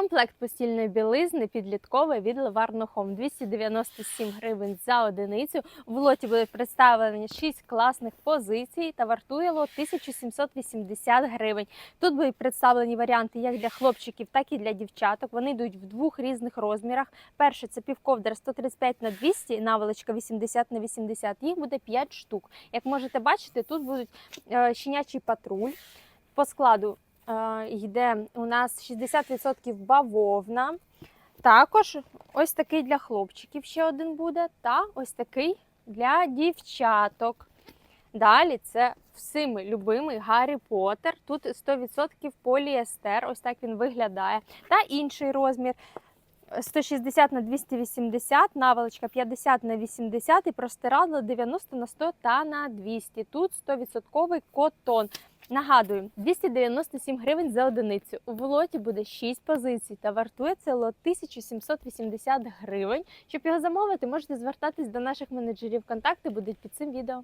Комплект постільної білизни підлітковий від Home 297 гривень за одиницю. В лоті будуть представлені 6 класних позицій та вартує лот 1780 гривень. Тут будуть представлені варіанти як для хлопчиків, так і для дівчаток. Вони йдуть в двох різних розмірах. Перше це півковдра 135 на 200 і наволочка 80 на 80. Їх буде 5 штук. Як можете бачити, тут будуть е, щенячий патруль. По складу йде у нас 60% бавовна. Також ось такий для хлопчиків ще один буде, та ось такий для дівчаток. Далі це всіми любимий Гаррі Поттер. Тут 100% поліестер, ось так він виглядає. Та інший розмір 160 на 280, наволочка 50 на 80 і простирадло 90 на 100 та на 200. Тут 100% котон. Нагадую, 297 гривень за одиницю. У волоті буде 6 позицій та вартує це лот 1780 гривень. Щоб його замовити, можете звертатись до наших менеджерів. Контакти будуть під цим відео.